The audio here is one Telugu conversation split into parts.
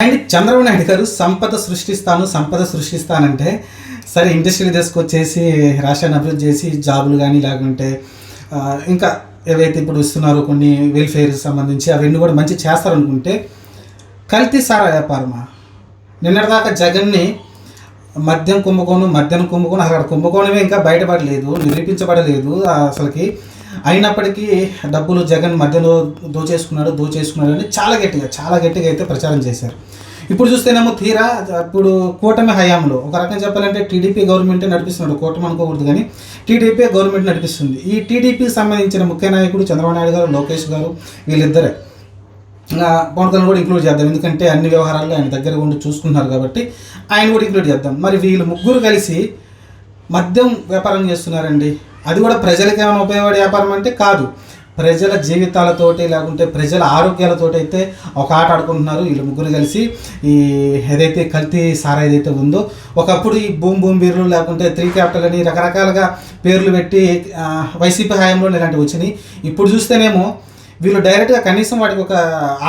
అండ్ చంద్రబాబు నాయుడు గారు సంపద సృష్టిస్తాను సంపద సృష్టిస్తానంటే సరే ఇండస్ట్రీ తీసుకొచ్చేసి రాష్ట్రాన్ని అభివృద్ధి చేసి జాబులు కానీ లేకుంటే ఇంకా ఏవైతే ఇప్పుడు ఇస్తున్నారో కొన్ని వెల్ఫేర్ సంబంధించి అవన్నీ కూడా మంచి చేస్తారనుకుంటే కల్తీ సారా వ్యాపారమా? నిన్నటిదాకా జగన్ని మద్యం కుంభకోణం మద్యం కుంభకోణం అసలు అక్కడ కుంభకోణమే ఇంకా బయటపడలేదు నిరూపించబడలేదు అసలుకి. అయినప్పటికీ డబ్బులు జగన్ మధ్యలో దోచేసుకున్నాడు దోచేసుకున్నాడు అని చాలా గట్టిగా చాలా గట్టిగా అయితే ప్రచారం చేశారు. ఇప్పుడు చూస్తేనేమో తీరా ఇప్పుడు కూటమి హయాంలో ఒక రకం చెప్పాలంటే టీడీపీ గవర్నమెంటే నడిపిస్తున్నాడు కూటమి అనుకోకూడదు కానీ టీడీపీ గవర్నమెంట్ నడిపిస్తుంది. ఈ టీడీపీకి సంబంధించిన ముఖ్య నాయకుడు చంద్రబాబు నాయుడు గారు లోకేష్ గారు వీళ్ళిద్దరే. ఇంకా పవన్ కళ్యాణ్ కూడా ఇంక్లూడ్ చేద్దాం. ఎందుకంటే అన్ని వ్యవహారాల్లో ఆయన దగ్గర ఉండి చూసుకుంటున్నారు కాబట్టి ఆయన కూడా ఇంక్లూడ్ చేద్దాం. మరి వీళ్ళు ముగ్గురు కలిసి మద్యం వ్యాపారం చేస్తున్నారండి. అది కూడా ప్రజలకు ఏమైనా ఉపయోగపడే వ్యాపారం అంటే కాదు. ప్రజల జీవితాలతోటి లేకుంటే ప్రజల ఆరోగ్యాలతోటి అయితే ఒక ఆట ఆడుకుంటున్నారు. వీళ్ళు ముగ్గురు కలిసి ఈ ఏదైతే కల్తీ సారా ఏదైతే ఉందో ఒకప్పుడు ఈ బూమ్ బూమ్ బీర్లు లేకుంటే త్రీ క్యాపిటల్ అని రకరకాలుగా పేర్లు పెట్టి వైసీపీ హయాంలో ఇలాంటివి వచ్చినాయి. ఇప్పుడు చూస్తేనేమో వీళ్ళు డైరెక్ట్గా కనీసం వాటికి ఒక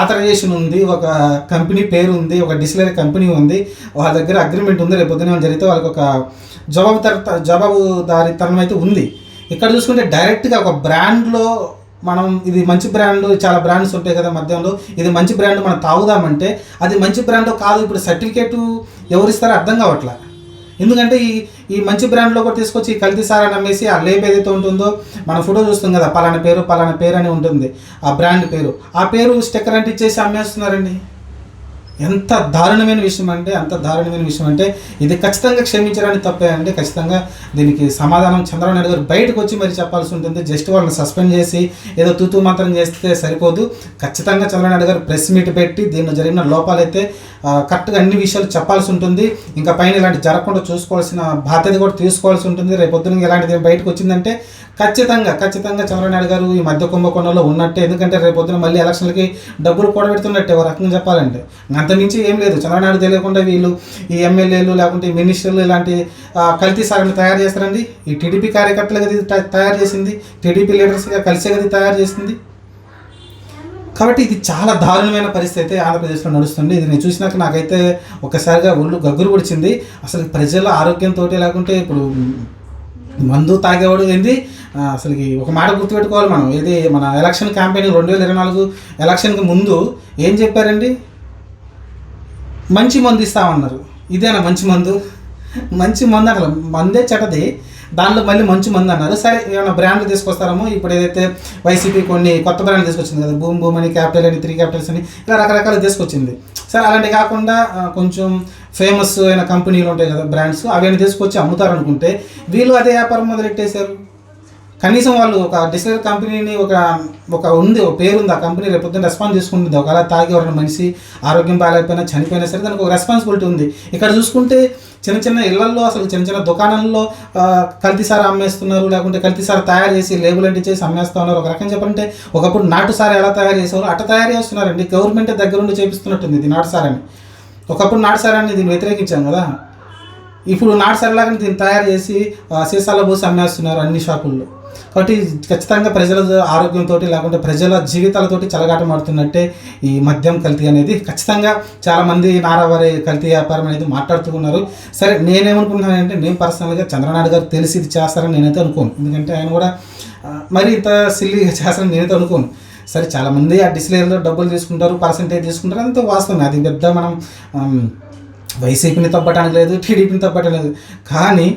ఆథరైజేషన్ ఉంది ఒక కంపెనీ పేరు ఉంది ఒక డిస్టిలరీ కంపెనీ ఉంది వాళ్ళ దగ్గర అగ్రిమెంట్ ఉంది రేపు పొద్దున జరిగితే వాళ్ళకి ఒక జవాబుదారి జవాబుదారితనం అయితే ఉంది. ఇక్కడ చూసుకుంటే డైరెక్ట్గా ఒక బ్రాండ్లో మనం ఇది మంచి బ్రాండ్ చాలా బ్రాండ్స్ ఉంటాయి కదా మధ్యంలో. ఇది మంచి బ్రాండ్ మనం తాగుదామంటే అది మంచి బ్రాండ్ కాదు. ఇప్పుడు సర్టిఫికేట్ ఎవరు ఇస్తారో అర్థం కావట్లా? ఎందుకంటే ఈ ఈ మంచి బ్రాండ్లో కూడా తీసుకొచ్చి కల్తీ కల్తీ సారా నమ్మేసి ఆ లేబ్ ఏదైతే ఉంటుందో మన ఫోటో చూస్తాం కదా పలానా పేరు పలానా పేరు అని ఉంటుంది. ఆ బ్రాండ్ పేరు. ఆ పేరు స్టిక్కర్ అంటే ఇచ్చేసి అమ్మేస్తున్నారండి. ఎంత దారుణమైన విషయం అంటే అంత దారుణమైన విషయం అంటే ఇది ఖచ్చితంగా క్షమించడానికి తప్పే అంటే ఖచ్చితంగా దీనికి సమాధానం చంద్రబాబు నాయుడు గారు బయటకు వచ్చి మరి చెప్పాల్సి ఉంటుంది. జస్ట్ వాళ్ళని సస్పెండ్ చేసి ఏదో తూతూ మాత్రం చేస్తే సరిపోదు. ఖచ్చితంగా చంద్రబాబు నాయుడు గారు ప్రెస్ మీట్ పెట్టి దీనిలో జరిగిన లోపాలైతే కరెక్ట్గా అన్ని విషయాలు చెప్పాల్సి ఉంటుంది. ఇంకా పైన ఇలాంటి జరగకుండా చూసుకోవాల్సిన బాధ్యత కూడా తీసుకోవాల్సి ఉంటుంది. రేపొద్దున ఇలాంటిది బయటకు వచ్చిందంటే ఖచ్చితంగా ఖచ్చితంగా చంద్రనాయుడు గారు ఈ మధ్య కుంభకోణంలో ఉన్నట్టే. ఎందుకంటే రేపు పొద్దున మళ్ళీ ఎలక్షన్లకి డబ్బులు కూడబెడుతున్నట్టే ఒక రకంగా చెప్పాలంటే. అంతమించి ఏం లేదు. చంద్రనాయుడు తెలియకుండా వీళ్ళు ఈ ఎమ్మెల్యేలు లేకుంటే ఈ మినిస్టర్లు ఇలాంటి కల్తీ సారాన్ని తయారు చేస్తారండి. ఈ టీడీపీ కార్యకర్తలు కదా ఇది తయారు చేసింది. టీడీపీ లీడర్స్గా కలిసే కదా తయారు చేసింది. కాబట్టి ఇది చాలా దారుణమైన పరిస్థితి అయితే ఆంధ్రప్రదేశ్లో నడుస్తుంది. ఇది నేను చూసినాక నాకైతే ఒక్కసారిగా ఒళ్ళు గగ్గురు పొడిచింది. అసలు ప్రజల ఆరోగ్యంతో లేకుంటే ఇప్పుడు మందు తాగేవాడు ఏంది? అసలుకి ఒక మాట గుర్తుపెట్టుకోవాలి మనం. ఏది? మన ఎలక్షన్ క్యాంపెయిన్ రెండు వేల ఇరవై నాలుగు ఎలక్షన్కి ముందు ఏం చెప్పారండి? మంచి మందు ఇస్తామన్నారు. ఇదేనా మంచి మందు? మంచి మందు అసలు మందే చెటది దాంట్లో మళ్ళీ మంచి మందు అన్నారు. సరే ఏమైనా బ్రాండ్లు తీసుకొస్తారేమో? ఇప్పుడు ఏదైతే వైసీపీ కొన్ని కొత్త బ్రాండ్లు తీసుకొచ్చింది కదా బూమ్ బూమ్ అని క్యాపిటల్ అని త్రీ క్యాపిటల్స్ అని ఇలా రకరకాలు తీసుకొచ్చింది. సరే అలాంటివి కాకుండా కొంచెం ఫేమస్ అయిన కంపెనీలు ఉంటాయి కదా బ్రాండ్స్ అవన్నీ తీసుకొచ్చి అమ్ముతారనుకుంటే వీళ్ళు అదే వ్యాపారం మొదలెట్టేశారు. కనీసం వాళ్ళు ఒక డిస్టిలరీ కంపెనీని ఒక ఒక ఉంది ఒక పేరు ఉంది ఆ కంపెనీ రేపొద్దున రెస్పాన్స్ తీసుకుంటుంది. ఒకవేళ తాగి ఎవరైనా మనిషి ఆరోగ్యం బాగాలేకపోయినా చనిపోయినా సరే దానికి ఒక రెస్పాన్సిబిలిటీ ఉంది. ఇక్కడ చూసుకుంటే చిన్న చిన్న ఇళ్ళల్లో అసలు చిన్న చిన్న దుకాణాల్లో కల్తీసారి అమ్మేస్తున్నారు లేకుంటే కల్తీసారి తయారు చేసి లేబుల్ అంటే చేసి అమ్మేస్తా ఉన్నారు. ఒక రకం చెప్పాలంటే ఒకప్పుడు నాటుసారి ఎలా తయారు చేసేవారు అట్ట తయారు చేస్తున్నారండి. గవర్నమెంట్ దగ్గరుండి చేపిస్తున్నట్టుంది ఇది నాటుసారని ఒకప్పుడు నాటుసారాన్ని దీన్ని వ్యతిరేకించాం కదా. ఇప్పుడు నాటు దీన్ని తయారు చేసి ఆ, పోసి అమ్మేస్తున్నారు అన్ని షాపుల్లో. కాబట్టి ఖచ్చితంగా ప్రజల ఆరోగ్యంతో లేకుంటే ప్రజల జీవితాలతోటి చలగాటమాడుతున్నట్టే ఈ మద్యం కల్తీ అనేది. ఖచ్చితంగా చాలామంది నారావారి కల్తీ వ్యాపారం అనేది మాట్లాడుతున్నారు సరే నేనేమనుకుంటున్నానంటే నేను పర్సనల్గా చంద్రనాయుడు గారు తెలిసి ఇది చేస్తారని నేనైతే అనుకోను. ఎందుకంటే ఆయన కూడా మరి ఇంత సిల్లీగా చేస్తారని నేనైతే అనుకోను. సరే చాలామంది ఆ డిస్లేర్లో డబ్బులు తీసుకుంటారు పర్సంటేజ్ తీసుకుంటారు అంత వాస్తవమే. అది పెద్ద మనం వైసీపీని తప్పటానికి లేదు టీడీపీని తప్పటం లేదు. కానీ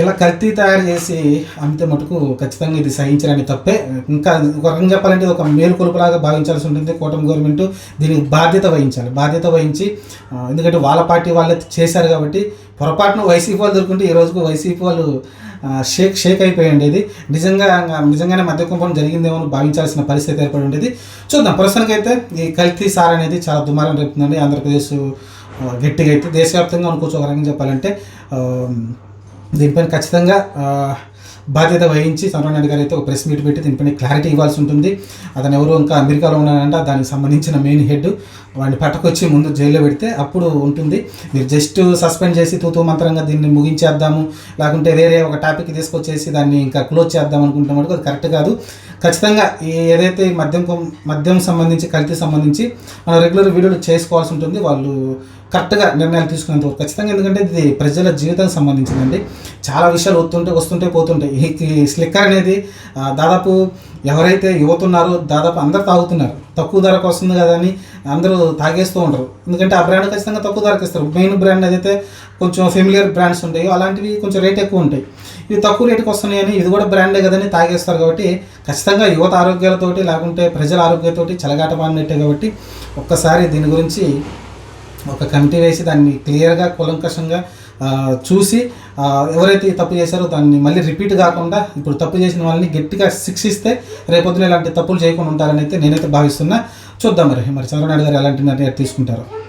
ఇలా కత్తి తయారు చేసి అమ్మితే మటుకు ఖచ్చితంగా ఇది సహించడానికి తప్పే. ఇంకా ఒక రకంగా చెప్పాలంటే ఒక మేలుకొలుపులాగా భావించాల్సి ఉంటుంది కూటమి గవర్నమెంట్. దీనికి బాధ్యత వహించాలి. బాధ్యత వహించి ఎందుకంటే వాళ్ళ పార్టీ వాళ్ళే చేశారు కాబట్టి పొరపాటున వైసీపీ వాళ్ళు దొరుకుంటే ఈ రోజుకు వైసీపీ వాళ్ళు షేక్ షేక్ అయిపోయి ఉండేది. నిజంగా నిజంగానే మధ్య కుంభం జరిగిందేమో భావించాల్సిన పరిస్థితి ఏర్పడి ఉండేది. చూద్దాం. ప్రస్తుతానికైతే ఈ కల్తీ సార్ అనేది చాలా దుమారం రేపుతుందండి. ఆంధ్రప్రదేశ్ గట్టిగా అయితే దేశవ్యాప్తంగా అనుకోవచ్చు ఒక రకంగా చెప్పాలంటే దీనిపైన ఖచ్చితంగా బాధ్యత వహించి చంద్రబాబు నాయుడు గారు అయితే ఒక ప్రెస్ మీట్ పెట్టి దీనిపైన క్లారిటీ ఇవ్వాల్సి ఉంటుంది. అతను ఎవరు ఇంకా అమెరికాలో ఉన్నాడంట దానికి సంబంధించిన మెయిన్ హెడ్ వాడిని పట్టకొచ్చి ముందు జైల్లో పెడితే అప్పుడు ఉంటుంది. మీరు జస్ట్ సస్పెండ్ చేసి తూతూ మంత్రంగా దీన్ని ముగించేద్దాము లేకుంటే వేరే ఒక టాపిక్ తీసుకొచ్చేసి దాన్ని ఇంకా క్లోజ్ చేద్దాం అనుకుంటాం మటుకు అది కరెక్ట్ కాదు. ఖచ్చితంగా ఏదైతే మద్యం మద్యం సంబంధించి కల్తీ సంబంధించి మనం రెగ్యులర్ వీడియోలు చేసుకోవాల్సి ఉంటుంది. వాళ్ళు కరెక్ట్గా నిర్ణయాలు తీసుకునేంత వరకు ఖచ్చితంగా. ఎందుకంటే ఇది ప్రజల జీవితానికి సంబంధించిందండి. చాలా విషయాలు వస్తుంటే వస్తుంటే పోతుంటాయి. ఈ- స్లిక్కర్ అనేది దాదాపు ఎవరైతే యువత ఉన్నారో దాదాపు అందరు తాగుతున్నారు. తక్కువ ధరకు వస్తుంది కదా అని అందరూ తాగేస్తూ ఉంటారు ఎందుకంటే ఆ బ్రాండ్ ఖచ్చితంగా తక్కువ ధరకు ఇస్తారు. మెయిన్ బ్రాండ్ ఏదైతే కొంచెం ఫెమిలియర్ బ్రాండ్స్ ఉంటాయో అలాంటివి కొంచెం రేట్ ఎక్కువ ఉంటాయి. ఇవి తక్కువ రేటుకి వస్తున్నాయని ఇది కూడా బ్రాండే కదని తాగేస్తారు కాబట్టి ఖచ్చితంగా యువత ఆరోగ్యాలతోటి లేకుంటే ప్రజల ఆరోగ్యంతో చెలగాట బాగున్నట్టే కాబట్టి ఒక్కసారి దీని గురించి ఒక కమిటీ వేసి దాన్ని క్లియర్గా కులంకషంగా చూసి ఎవరైతే తప్పు చేశారో దాన్ని మళ్ళీ రిపీట్ కాకుండా ఇప్పుడు తప్పు చేసిన వాళ్ళని గట్టిగా శిక్షిస్తే రేపొద్దున ఇలాంటి తప్పులు చేయకుండా ఉంటారని అయితే నేనైతే భావిస్తున్నా. చూద్దాం మరి. మరి చంద్రబాబు నాయుడు గారు ఎలాంటి నిర్ణయం తీసుకుంటారు.